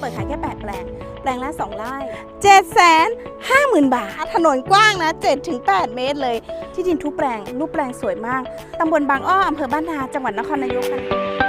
เปิดขายแค่ 8 แปลง แปลงละ2ไร่7 5 0 0 0 0บาท ถนนกว้างนะ7ถึง8เมตรเลย ที่ดินทุกแปลงรูปแปลงสวยมากตำบลบางอ้ออำเภอบ้านนาจังหวัดนครนายกค่ะ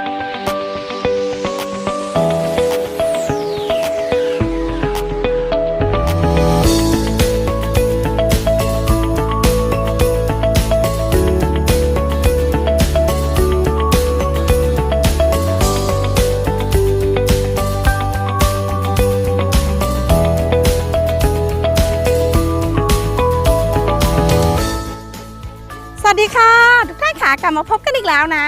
วัสดีค่ะ ทุกท่านค่ะกลับมาพบกันอีกแล้วนะ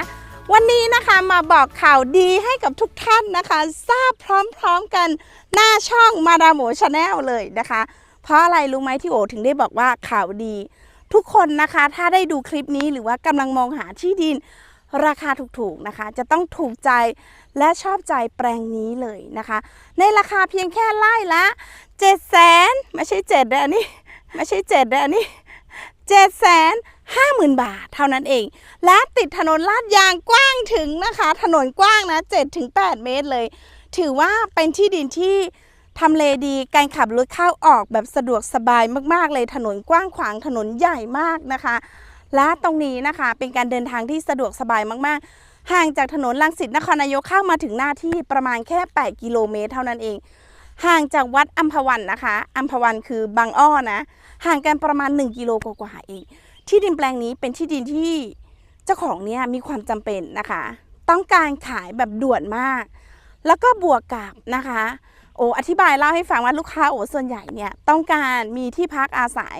วันนี้นะคะมาบอกข่าวดีให้กับทุกท่านนะคะ ทราบพร้อมๆกันหน้าช่องมาดามโอชาแนลเลยนะคะ เพราะอะไรรู้ไหมที่โอถึงได้บอกว่าข่าวดี ทุกคนนะคะถ้าได้ดูคลิปนี้หรือว่ากำลังมองหาที่ดินราคาถูกๆนะคะ จะต้องถูกใจและชอบใจแปลงนี้เลยนะคะ ในราคาเพียงแค่ไร่ละ7 0 0 0 0ไม่ใช่7นะอันนี้ไม่ใช่7นะอันนี้7 5 0 0 0 0 บาท เท่านั้นเอง และติดถนนลาดยางกว้างถึงนะคะ ถนนกว้างนะ7ถึง8เมตรเลย ถือว่าเป็นที่ดินที่ทำเลดีการขับรถเข้าออกแบบสะดวกสบายมากๆ เลยถนนกว้างขวางถนนใหญ่มากนะคะ และตรงนี้นะคะเป็นการเดินทางที่สะดวกสบายมากๆ ห่างจากถนนลังสิตนครนายกเข้ามาถึงหน้าที่ประมาณแค่ 8 กิโลเมตร เท่านั้นเอง ห่างจากวัดอัมพวันนะคะอัมพวันคือบางอ้อนะ ห่างกันประมาณ 1 กิโลกว่าๆเอง ที่ดินแปลงนี้เป็นที่ดินที่เจ้าของเนี่ยมีความจำเป็นนะคะ ต้องการขายแบบด่วนมาก แล้วก็บวกกับนะคะ โออธิบายเล่าให้ฟังว่าลูกค้าโอส่วนใหญ่เนี่ยต้องการมีที่พักอาศัย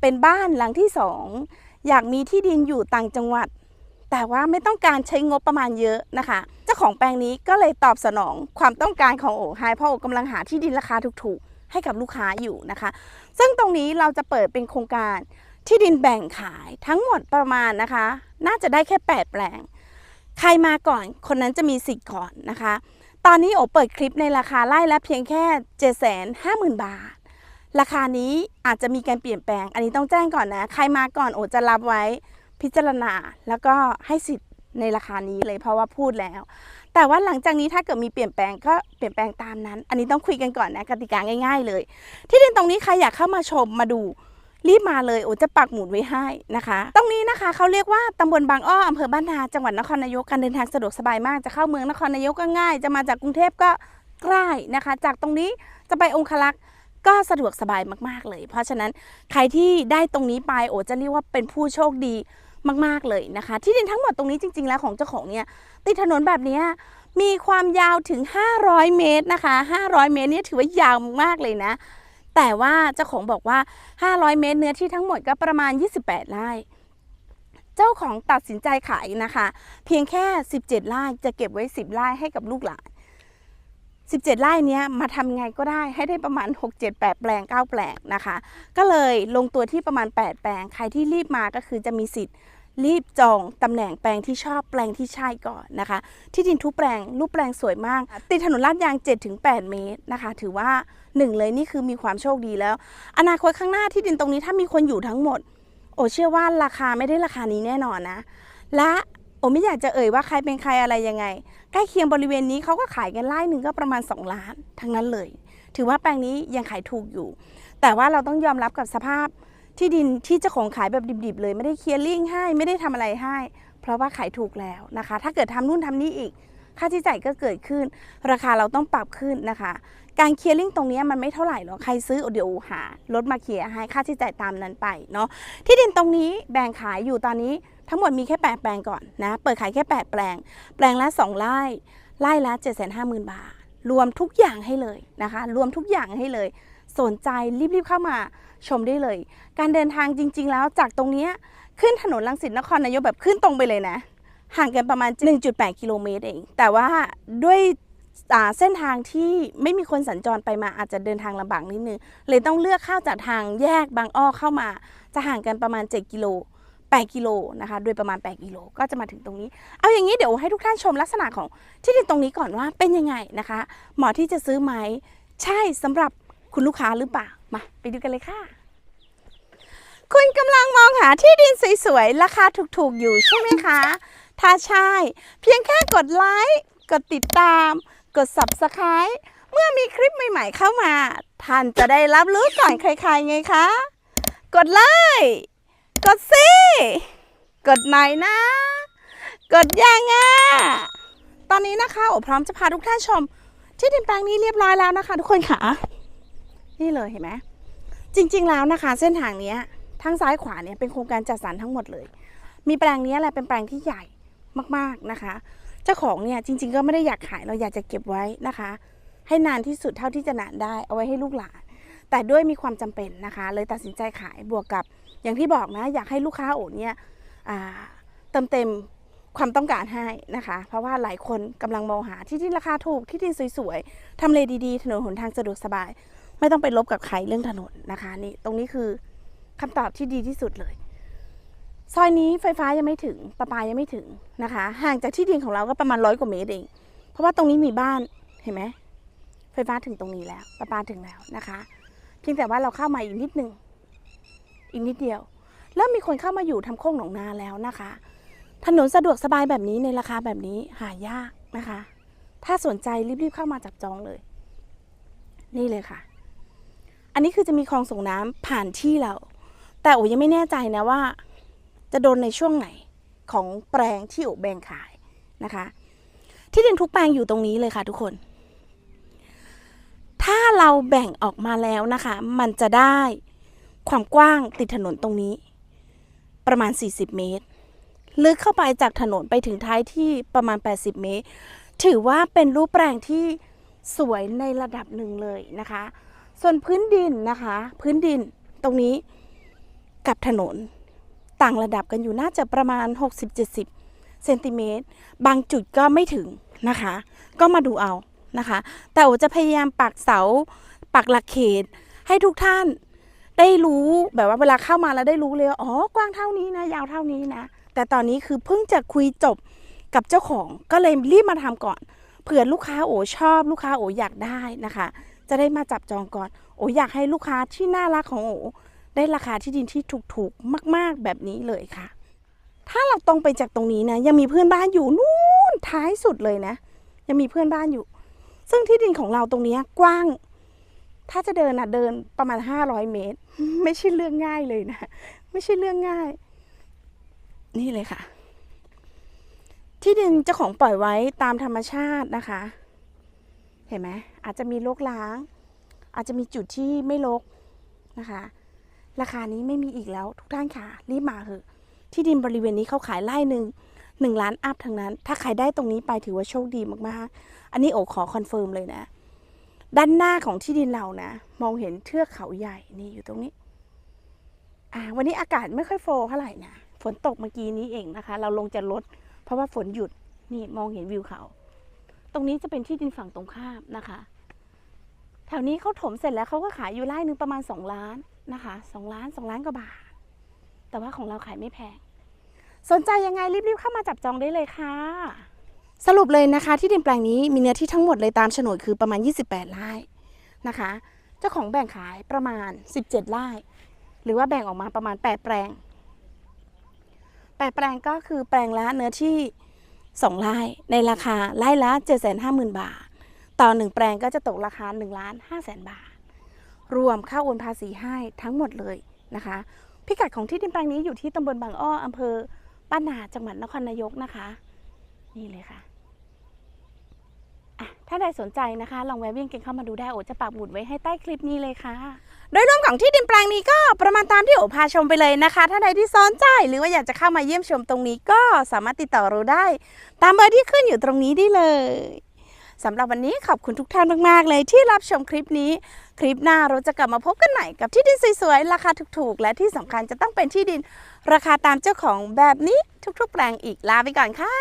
เป็นบ้านหลังที่สองอยากมีที่ดินอยู่ต่างจังหวัด แต่ว่าไม่ต้องการใช้งบประมาณเยอะนะคะ เจ้าของแปลงนี้ก็เลยตอบสนองความต้องการของโอไฮเพราะโอกำลังหาที่ดินราคาถูกๆ ให้กับลูกค้าอยู่นะคะ ซึ่งตรงนี้เราจะเปิดเป็นโครงการ ที่ดินแบ่งขายทั้งหมดประมาณนะคะ น่าจะได้แค่ 8 แปลง ใครมาก่อนคนนั้นจะมีสิทธิ์ก่อนนะคะ ตอนนี้โอเปิดคลิปในราคาไล่ละเพียงแค่750,000 บาท ราคานี้อาจจะมีการเปลี่ยนแปลง อันนี้ต้องแจ้งก่อนนะ ใครมาก่อนโอจะรับไว้พิจารณาแล้วก็ให้สิทธิ์ในราคานี้เลยเพราะว่าพูดแล้ว แต่ว่าหลังจากนี้ถ้าเกิดมีเปลี่ยนแปลงก็เปลี่ยนแปลงตามนั้น อันนี้ต้องคุยกันก่อนนะกติกาง่าย ๆ เลย ที่ดินตรงนี้ใครอยากเข้ามาชมมาดู รีบมาเลยโอจะปักหมุดไว้ให้นะคะ ตรงนี้นะคะเขาเรียกว่าตำบลบางอ้ออำเภอบ้านนาจังหวัดนครนายกการเดินทางสะดวกสบายมากจะเข้าเมืองนครนายกก็ง่าย จะมาจากกรุงเทพก็ใกล้นะคะ จากตรงนี้จะไปองคลักษ์ก็สะดวกสบายมากๆเลย เพราะฉะนั้นใครที่ได้ตรงนี้ไปโอจะเรียกว่าเป็นผู้โชคดีมากๆเลยนะคะ ที่ดินทั้งหมดตรงนี้จริง ๆ แล้วของเจ้าของเนี่ยติดถนนแบบนี้มีความยาวถึง 500 เมตรนะคะ 500 เมตรเนี่ยถือว่ายาวมากเลยนะ แต่ว่าเจ้าของบอกว่า 500 เมตรเนื้อที่ทั้งหมดก็ประมาณ 28 ไร่ เจ้าของตัดสินใจขายนะคะ เพียงแค่ 17 ไร่จะเก็บไว้ 10 ไร่ให้กับลูกหลาน 17 ไร่เนี้ยมาทำไงก็ได้ให้ได้ประมาณ 6 7 8 แปลง 9 แปลงนะคะ ก็เลยลงตัวที่ประมาณ 8 แปลง ใครที่รีบมาก็คือจะมีสิทธิ์ รีบจองตำแหน่งแปลงที่ชอบแปลงที่ใช่ก่อนนะคะ ที่ดินทุกแปลงรูปแปลงสวยมาก ติดถนนลาดยาง 7-8 เมตรนะคะ ถือว่าหนึ่งเลยนี่คือมีความโชคดีแล้ว อนาคตข้างหน้าที่ดินตรงนี้ถ้ามีคนอยู่ทั้งหมด โอเชื่อว่าราคาไม่ได้ราคานี้แน่นอนนะ และโอไม่อยากจะเอ่ยว่าใครเป็นใครอะไรยังไง ใกล้เคียงบริเวณนี้เขาก็ขายกันไล่หนึ่งก็ประมาณ 2 ล้านทั้งนั้นเลย ถือว่าแปลงนี้ยังขายถูกอยู่ แต่ว่าเราต้องยอมรับกับสภาพ ที่ดินที่เจ้าของขายแบบดิบๆเลยไม่ได้เคลียร์ลิงให้ไม่ได้ทำอะไรให้ เพราะว่าขายถูกแล้วนะคะ ถ้าเกิดทำนู่นทำนี่อีก ค่าใช้จ่ายก็เกิดขึ้น ราคาเราต้องปรับขึ้นนะคะ การเคลียร์ลิงตรงนี้มันไม่เท่าไหร่หรอกใครซื้อเดี๋ยวหารถมาเคลียร์ให้ค่าใช้จ่ายตามนั้นไปเนาะที่ดินตรงนี้แบ่งขายอยู่ตอนนี้ทั้งหมดมีแค่ 8 แปลงก่อนนะเปิดขายแค่ 8 แปลง แปลงละ2ไร่ไร่ละ7 5 0 0 0 0 บาท รวมทุกอย่างให้เลยนะคะ รวมทุกอย่างให้เลย สนใจรีบๆเข้ามาชมได้เลย การเดินทางจริง ๆ แล้วจากตรงนี้ขึ้นถนนลังสิตนครนายกแบบขึ้นตรงไปเลยนะ ห่างกันประมาณ 1.8 กิโลเมตรเอง แต่ว่าด้วยเส้นทางที่ไม่มีคนสัญจรไปมาอาจจะเดินทางลำบากนิดนึงเลยต้องเลือกเข้าจากทางแยกบางอ้อเข้ามา จะห่างกันประมาณ 7 กิโล8กิโลนะคะ โดยประมาณ 8 กิโล ก็จะมาถึงตรงนี้ เอาอย่างนี้เดี๋ยวให้ทุกท่านชมลักษณะของที่ดินตรงนี้ก่อนว่าเป็นยังไงนะคะ เหมาะที่จะซื้อไหม ใช่สำหรับ คุณลูกค้าหรือเปล่า มาไปดูกันเลยค่ะ คุณกำลังมองหาที่ดินสวยๆ ราคาถูกๆ อยู่ใช่ไหมคะ ถ้าใช่ เพียงแค่กดไลค์ กดติดตาม กด Subscribe เมื่อมีคลิปใหม่ๆเข้ามา ท่านจะได้รับรู้ก่อนใครๆไงคะ กดไลค์ กดสิกดหน่อยนะ กดยังอะ ตอนนี้นะคะโอพร้อมจะพาทุกท่านชม ที่ดินแปลงนี้เรียบร้อยแล้วนะคะ ทุกคนค่ะ นี่เลยเห็นไหมจริง ๆ แล้วนะคะ เส้นทางนี้ทั้งซ้ายขวาเนี่ยเป็นโครงการจัดสรรทั้งหมดเลย มีแปลงนี้แหละเป็นแปลงที่ใหญ่มากๆนะคะ เจ้าของเนี่ยจริง ๆ ก็ไม่ได้อยากขายเราอยากจะเก็บไว้นะคะ ให้นานที่สุดเท่าที่จะนานได้เอาไว้ให้ลูกหลานแต่ด้วยมีความจำเป็นนะคะ เลยตัดสินใจขายบวกกับ อย่างที่บอกนะ อยากให้ลูกค้าโอดเนี่ยเติมเต็มความต้องการให้นะคะ เพราะว่าหลายคนกำลังมองหาที่ดินราคาถูกที่ดินสวยๆทำเลดีๆ ถนนหนทางสะดวกสบาย ไม่ต้องไปลบกับใครเรื่องถนนนะคะนี่ตรงนี้คือคำตอบที่ดีที่สุดเลย ซอยนี้ไฟฟ้ายังไม่ถึงประปายังไม่ถึงนะคะ ห่างจากที่ดินของเราก็ประมาณร้อยกว่าเมตรเอง เพราะว่าตรงนี้มีบ้านเห็นไหมไฟฟ้าถึงตรงนี้แล้วประปาถึงแล้วนะคะ เพียงแต่ว่าเราเข้ามาอีกนิดนึงอีกนิดเดียวเริ่มมีคนเข้ามาอยู่ทำโค้งหนองนาแล้วนะคะ ถนนสะดวกสบายแบบนี้ในราคาแบบนี้หายากนะคะ ถ้าสนใจรีบๆเข้ามาจับจองเลย นี่เลยค่ะ อันนี้คือจะมีคลองส่งน้ำผ่านที่เรา แต่โอยังไม่แน่ใจนะว่า จะโดนในช่วงไหนของแปลงที่โอแบ่งขายนะคะ ที่ดินทุกแปลงอยู่ตรงนี้เลยค่ะทุกคน ถ้าเราแบ่งออกมาแล้วนะคะ มันจะได้ความกว้างติดถนนตรงนี้ ประมาณ 40 เมตร ลึกเข้าไปจากถนนไปถึงท้ายที่ประมาณ 80 เมตร ถือว่าเป็นรูปแปลงที่สวยในระดับหนึ่งเลยนะคะ ส่วนพื้นดินนะคะ พื้นดินตรงนี้กับถนนต่างระดับกันอยู่น่าจะประมาณ 60-70 เซนติเมตร บางจุดก็ไม่ถึงนะคะ ก็มาดูเอานะคะ แต่โอจะพยายามปักเสา ปักหลักเขต ให้ทุกท่านได้รู้แบบว่าเวลาเข้ามาแล้วได้รู้เลยว่าอ๋อกว้างเท่านี้นะ ยาวเท่านี้นะ แต่ตอนนี้คือเพิ่งจะคุยจบกับเจ้าของก็เลยรีบมาทำก่อน เผื่อลูกค้าโอชอบ ลูกค้าโออยากได้นะคะ จะได้มาจับจองก่อน โออยากให้ลูกค้าที่น่ารักของโอได้ราคาที่ดินที่ถูกๆ มากๆแบบนี้เลยค่ะ ถ้าเราตรงไปจากตรงนี้นะ ยังมีเพื่อนบ้านอยู่นู่นท้ายสุดเลยนะ ยังมีเพื่อนบ้านอยู่ ซึ่งที่ดินของเราตรงนี้กว้าง ถ้าจะเดินนะเดินประมาณ 500 เมตร ไม่ใช่เรื่องง่ายเลยนะ ไม่ใช่เรื่องง่าย นี่เลยค่ะ ที่ดินเจ้าของปล่อยไว้ตามธรรมชาตินะคะ เห็นไหมอาจจะมีรกล้าง อาจจะมีจุดที่ไม่รกนะคะ ราคานี้ไม่มีอีกแล้วทุกท่านค่ะรีบมาเถอะที่ดินบริเวณนี้เขาขายไร่หนึ่งหนึ่งล้านอัพทั้งนั้น ถ้าใครได้ตรงนี้ไปถือว่าโชคดีมากๆ อันนี้โอขอคอนเฟิร์มเลยนะ ด้านหน้าของที่ดินเรานะ มองเห็นเทือกเขาใหญ่นี่อยู่ตรงนี้ อ่า วันนี้อากาศไม่ค่อยโฟลว์เท่าไหร่นะ ฝนตกเมื่อกี้นี้เองนะคะ เราลงจากรถเพราะว่าฝนหยุดนี่มองเห็นวิวเขา รงนี้จะเป็นที่ดินฝั่งตรงข้ามนะคะ แถวนี้เขาถมเสร็จแล้วเขาก็ขายอยู่ไร่หนึ่งประมาณ 2 ล้านนะคะ2ล้าน 2 ล้านกว่าบาท แต่ว่าของเราขายไม่แพง สนใจยังไงรีบๆเข้ามาจับจองได้เลยค่ะ สรุปเลยนะคะ ที่ดินแปลงนี้มีเนื้อที่ทั้งหมดเลยตามโฉนดคือประมาณ 28 ไร่นะคะ เจ้าของแบ่งขายประมาณ 17 ไร่ หรือว่าแบ่งออกมาประมาณ 8 แปลง 8 แปลงก็คือแปลงละเนื้อที่ 2ไร่ในราคาไร่ละ 750,000 บาท ต่อ 1 แปลงก็จะตกราคา1ล้าน5แสนบาท รวมค่าโอนภาษีให้ทั้งหมดเลยนะคะ พิกัดของที่ดินแปลงนี้อยู่ที่ตำบลบางอ้ออำเภอป้านาจังหวัดนครนายกนะคะ นี่เลยค่ะถ้าใดสนใจนะคะ ลองแวะเวียนกันเข้ามาดูได้โอจะปักหมุดไว้ให้ใต้คลิปนี้เลยค่ะ โดยรวมของที่ดินแปลงนี้ก็ประมาณตามที่โอพาชมไปเลยนะคะ ถ้าใดที่สนใจหรือว่าอยากจะเข้ามาเยี่ยมชมตรงนี้ก็สามารถติดต่อเราได้ ตามเบอร์ที่ขึ้นอยู่ตรงนี้ได้เลยสำหรับวันนี้ขอบคุณทุกท่านมาก ๆ เลยที่รับชมคลิปนี้ คลิปหน้าเราจะกลับมาพบกันใหม่กับที่ดินสวยๆ ราคาถูกๆ และที่สำคัญจะต้องเป็นที่ดิน ราคาตามเจ้าของแบบนี้ทุกๆ แปลงอีกลาไปก่อนค่ะ